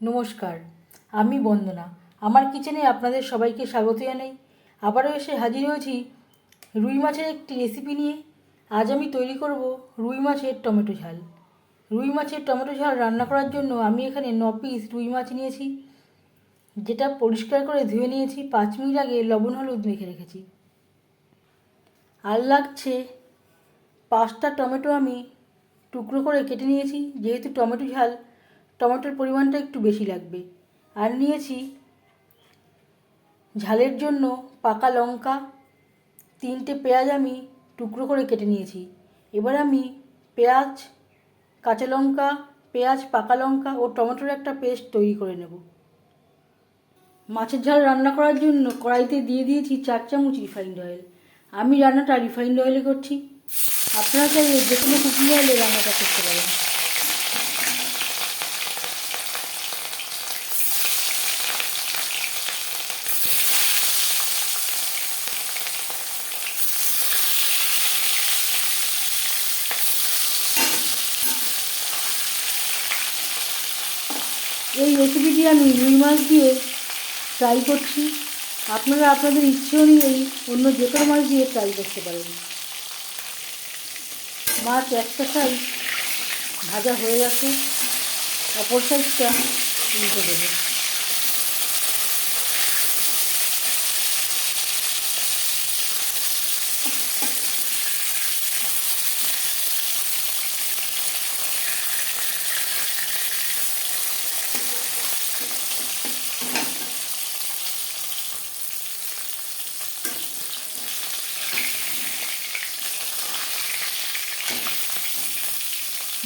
নমস্কার, আমি বন্দনা। আমার কিচেনে আপনাদের সবাইকে স্বাগত জানাই। আবারও এসে হাজির হয়েছি রুই মাছের একটি রেসিপি নিয়ে। আজ আমি তৈরি করব রুই মাছের টমেটো ঝাল। রুই মাছের টমেটো ঝাল রান্না করার জন্য আমি এখানে ন পিস রুই মাছ নিয়েছি, যেটা পরিষ্কার করে ধুয়ে নিয়েছি। পাঁচ মিনিট আগে লবণ, হলুদ মেখে রেখেছি। আর লাগছে পাঁচটা টমেটো আমি টুকরো করে কেটে নিয়েছি। যেহেতু টমেটো ঝাল টমেটোর পরিমাণটা একটু বেশি লাগবে। আর নিয়েছি ঝালের জন্য পাকা লঙ্কা, তিনটে পেঁয়াজ আমি টুকরো করে কেটে নিয়েছি। এবার আমি পেঁয়াজ, কাঁচা লঙ্কা, পেঁয়াজ, পাকা লঙ্কা ও টমেটোর একটা পেস্ট তৈরি করে নেব। মাছের ঝাল রান্না করার জন্য কড়াইতে দিয়ে দিয়েছি চার চামচ রিফাইন্ড অয়েল। আমি রান্নাটা রিফাইন্ড অয়েলে করছি। আপনারা চাইলে যে কোনো কুকিং অয়েলে রান্নাটা করতে পারেন। এই রেসিপিটি আমি রুই মাছ দিয়ে ট্রাই করছি। আপনারা আপনাদের ইচ্ছে অনুযায়ী অন্য যে কোনো মাছ দিয়ে ট্রাই করতে পারেন। মাছ একটা সাইজ ভাজা হয়ে গেছে, অপর সাইজটা উল্টে দেবে।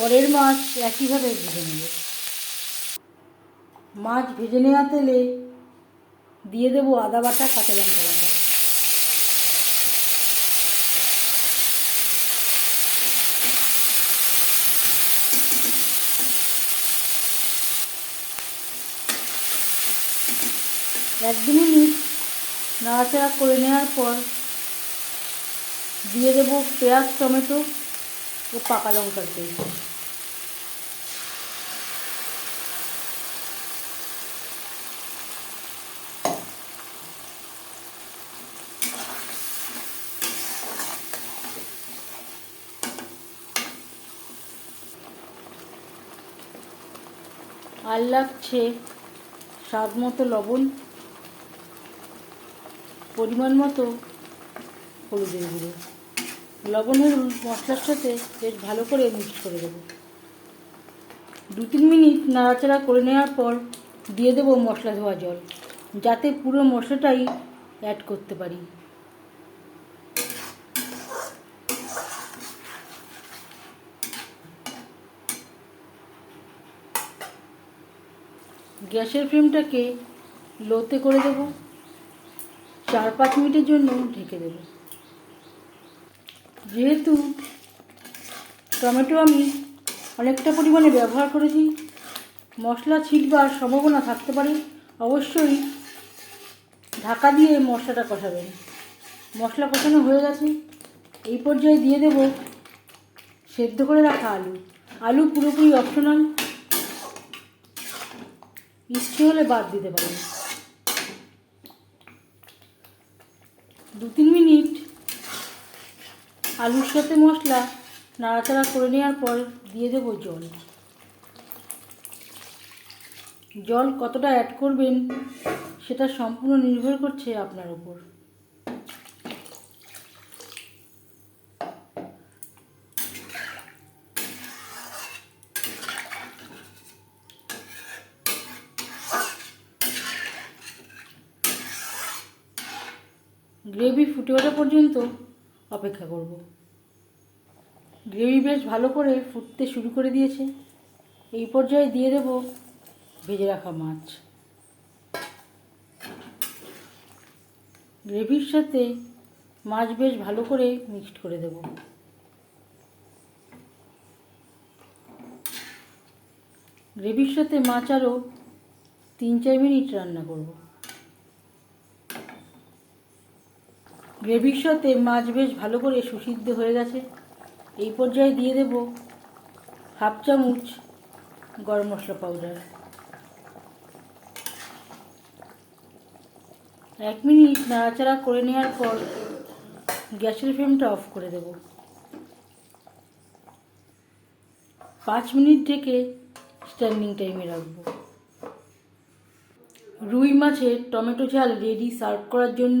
পরের মাছ একইভাবে ভেজে নেব। মাছ ভেজে নেওয়া তেলে দিয়ে দেবো আদা বাটা, কাঁচা লঙ্কা বাটা। এক দু মিনিট নাড়াচাড়া করে নেওয়ার পর দিয়ে দেবো পেঁয়াজ, টমেটো ও পাকা লঙ্কার পেস্ট। আর লাগছে স্বাদ মতো লবণ, পরিমাণ মতো হলুদের গুঁড়ো। লবণের মশলার সাথে বেশ ভালো করে মিক্স করে দেবো। দু তিন মিনিট নাড়াচাড়া করে নেওয়ার পর দিয়ে দেবো মশলা ধোয়া জল, যাতে পুরো মশলাটাই অ্যাড করতে পারি। গ্যাসের ফ্লেমটাকে লোতে করে দেব। চার পাঁচ মিনিটের জন্য ঢেকে দেব। যেহেতু টমেটো আমি অনেকটা পরিমাণে ব্যবহার করেছি, মশলা ছিটবার সম্ভাবনা থাকতে পারে, অবশ্যই ঢাকা দিয়ে মশলাটা কষাবেন। মশলা কষানো হয়ে গেছে। এই পর্যায়ে দিয়ে দেব সেদ্ধ করে রাখা আলু। আলু পুরোপুরি অপশনাল ইচ্ছে হলে বাদ দিতে পারেন। দু তিন মিনিট আলুর সাথে মশলা নাড়াচাড়া করে নেওয়ার পর দিয়ে দেব জল। জল কতটা অ্যাড করবেন সেটা সম্পূর্ণ নির্ভর করছে আপনার উপর। গ্রেভি ফুটে ওঠা পর্যন্ত অপেক্ষা করব। গ্রেভি বেশ ভালো করে ফুটতে শুরু করে দিয়েছে। এই পর্যায়ে দিয়ে দেব ভেজে রাখা মাছ। গ্রেভির সাথে মাছ বেশ ভালো করে মিক্সড করে দেব। গ্রেভির সাথে মাছ আরও তিন চার মিনিট রান্না করব। গ্রেভির সাথে মাছ বেশ ভালো করে সুসিদ্ধ হয়ে গেছে। এই পর্যায়ে দিয়ে দেব হাফ চামচ গরম মশলা পাউডার এক মিনিট নাড়াচাড়া করে নেওয়ার পর গ্যাসের ফ্লেমটা অফ করে দেব। পাঁচ মিনিট ঢেকে স্ট্যান্ডিং টাইমে রাখব। রুই মাছের টমেটো ঝাল রেডি সার্ভ করার জন্য